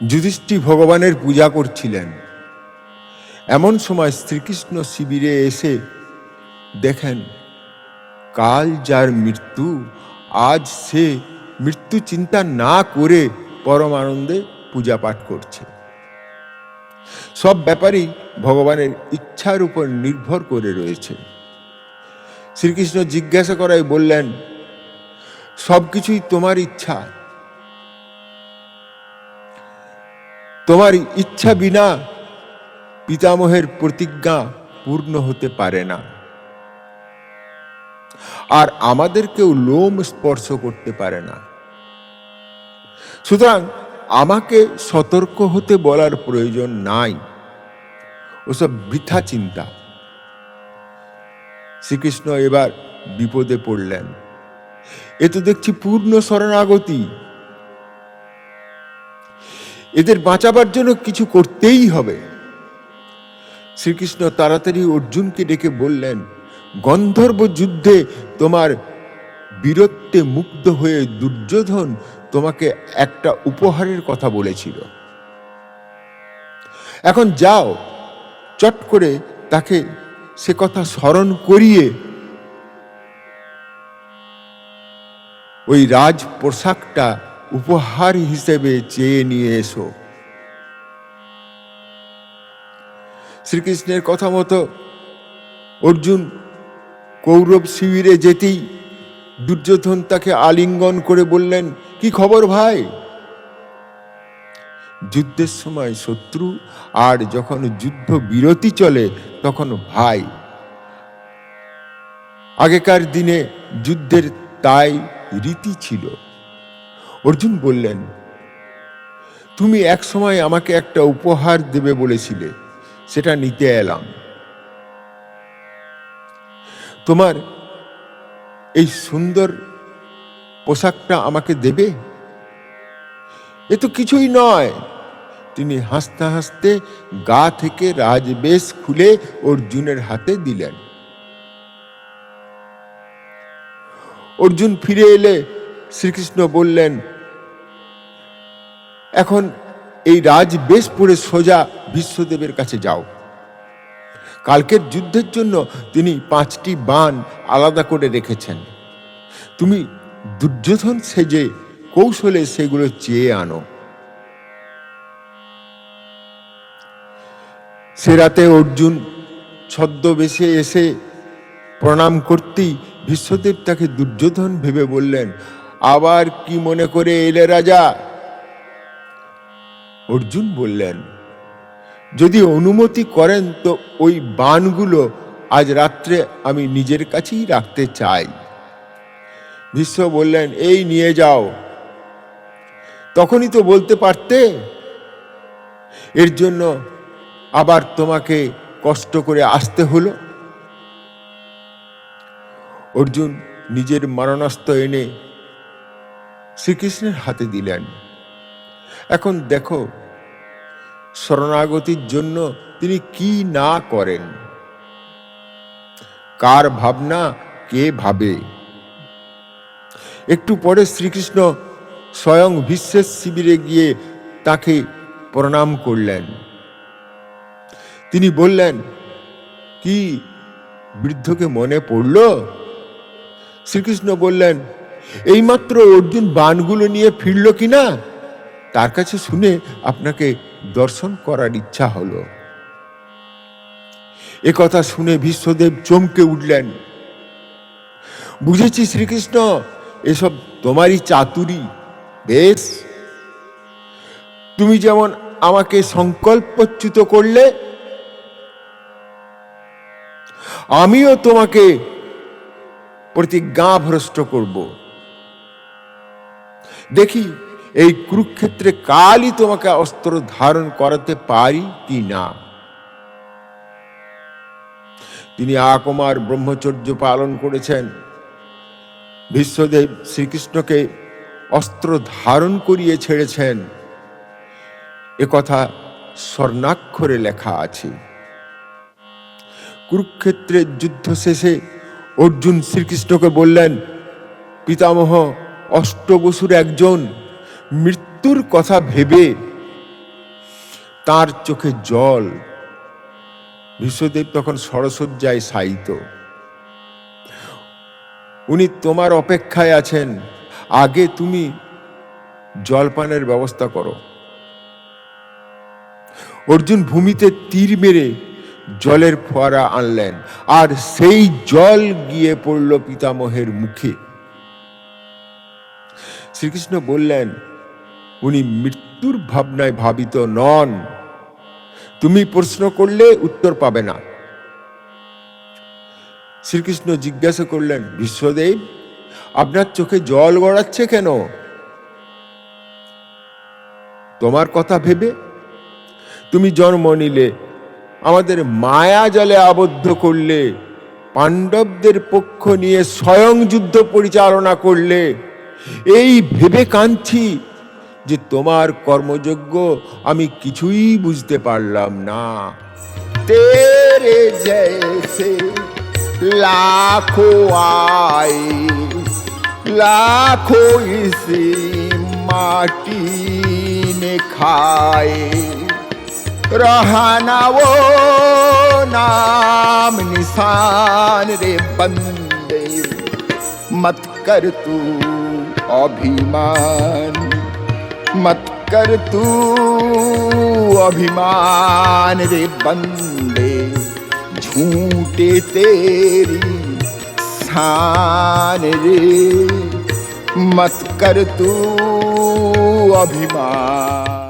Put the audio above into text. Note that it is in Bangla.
যুধিষ্ঠি ভগবানের পূজা করছিলেন। এমন সময় শ্রীকৃষ্ণ শিবিরে এসে দেখেন, কাল যার মৃত্যু, আজ সে মৃত্যু চিন্তা না করে পরম আনন্দে পূজা পাঠ করছে। সব ব্যাপারই ভগবানের ইচ্ছার উপর নির্ভর করে রয়েছে। শ্রীকৃষ্ণ জিজ্ঞাসা করায় বললেন সব কিছুই তোমার ইচ্ছা তোমার ইচ্ছা বিনা পিতামহের প্রতিজ্ঞা পূর্ণ হতে পারে না। আর আমাদেরকেও লোম স্পর্শ করতে পারে না। সুতরাং আমাকে সতর্ক হতে বলার প্রয়োজন নাই। ওসব বৃথা চিন্তা। শ্রীকৃষ্ণ এবার বিপদে পড়লেন। এ তো দেখছি পূর্ণ শরণাগতি। এদের বাঁচাবার জন্য কিছু করতেই হবে। শ্রীকৃষ্ণ তাড়াতাড়ি অর্জুনকে ডেকে বললেন, গন্ধর্ব যুদ্ধে তোমার বীরত্বে মুগ্ধ হয়ে দুর্যোধন তোমাকে একটা উপহারের কথা বলেছিল। এখন যাও, চট করে তাকে সে কথা স্মরণ করিয়ে ওই রাজ পোশাকটা উপহার হিসেবে চেয়ে নিয়ে এসো। শ্রীকৃষ্ণের কথা মতো অর্জুন কৌরব শিবিরে যেতেই দুর্যোধন তাকে আলিঙ্গন করে বললেন, কি খবর ভাই? যুদ্ধের সময় শত্রু আর যখন যুদ্ধ বিরতি চলে, তখন ভাই। আগেকার দিনে যুদ্ধের তাই রীতি ছিল। অর্জুন বললেন, তুমি এক সময় আমাকে একটা উপহার দেবে বলেছিলে, সেটা নিতে এলাম। তোমার এই সুন্দর পোশাকটা আমাকে দেবে? এ তো কিছুই নয়। তিনি হাসতে হাসতে গা থেকে রাজবেশ খুলে অর্জুনের হাতে দিলেন। অর্জুন ফিরে এলে শ্রীকৃষ্ণ বললেন এখন এই রাজ বেশ পরে সোজা বিশ্বদেবের কাছে যাও। কালকের যুদ্ধের জন্য তিনি পাঁচটি বান আলাদা করে রেখেছেন। তুমি দুর্যোধন সেজে কৌশলে সেগুলো চেয়ে আনো। সে রাতে অর্জুন ছদ্মবেশে এসে প্রণাম করতেই বিশ্বদেব তাকে দুর্যোধন ভেবে বললেন, আবার কি মনে করে এলে রাজা? অর্জুন বললেন, যদি অনুমতি করেন তো ওই বানগুলো আজ রাত্রে আমি নিজের কাছেই রাখতে চাই। ভীষ্ম বললেন, এই নিয়ে যাও। তখনই তো বলতে পারতে, এর জন্য আবার তোমাকে কষ্ট করে আসতে হলো। অর্জুন নিজের মারণাস্ত্র এনে শ্রীকৃষ্ণের হাতে দিলেন। এখন দেখো, শরণাগতির জন্য তিনি কি না করেন? কার ভাবনা কে ভাবে? একটু পরে শ্রীকৃষ্ণ স্বয়ং বিশ্বের শিবিরে গিয়ে তাকে প্রণাম করলেন। তিনি বললেন, কি বৃদ্ধকে মনে পড়ল? শ্রীকৃষ্ণ বললেন, এইমাত্র অর্জুন বানগুলো নিয়ে ফিরল কিনা? তার কাছে শুনে আপনাকে দর্শন করার ইচ্ছা হলো। এ কথা শুনে বিশ্বদেব চমকে উঠলেন। বুঝেছি শ্রীকৃষ্ণ, এসব তোমারই চাতুরি। বেশ। তুমি যেমন আমাকে সংকল্পচ্যুত করলে, আমিও তোমাকে প্রতিজ্ঞা ভ্রষ্ট করব। দেখি এই কুরুক্ষেত্রে কালই তোমাকে অস্ত্র ধারণ করাতে পারি কি না? তিনি আকুমার ব্রহ্মচর্য পালন করেছেন। বিশ্বদেব শ্রীকৃষ্ণকে অস্ত্র ধারণ করিয়ে ছেড়েছেন। একথা স্বর্ণাক্ষরে লেখা আছে। কুরুক্ষেত্রের যুদ্ধ শেষে অর্জুন শ্রীকৃষ্ণকে বললেন, পিতামহ, অষ্টবসুর একজন কথা ভেবে তার চোখে জল। বিশ্বদেব তখন সরসজ্জায় শায়িত। উনি, তোমার অপেক্ষায় আছেন। আগে তুমি জলপানের ব্যবস্থা করো। অর্জুন ভূমিতে তীর মেরে জলের ফোয়ারা আনলেন, আর সেই জল গিয়ে পড়ল পিতামহের মুখে। শ্রীকৃষ্ণ বললেন উনি মৃত্যুর ভাবনায় ভাবিত নন। তুমি প্রশ্ন করলে উত্তর পাবে না। শ্রীকৃষ্ণ জিজ্ঞাসা করলেন, বিশ্বদেব, আপনার চোখে জল গড়াচ্ছে কেন? তোমার কথা ভেবে? তুমি জন্ম নিলে, আমাদের মায়া জলে আবদ্ধ করলে, পাণ্ডবদের পক্ষ নিয়ে স্বয়ং যুদ্ধ পরিচালনা করলে, এই ভেবে কাঁদছি যে তোমার কর্মযোগ্য আমি কিছুই বুঝতে পারলাম না तेरे जैसे लाखों आए लाखों इसी माटी ने खाए रहना वो नाम निशान रे बंदे मत कर तू अभिमान मत कर तू अभिमान रे बंदे। झूठे तेरी शान रे। मत कर तू अभिमान।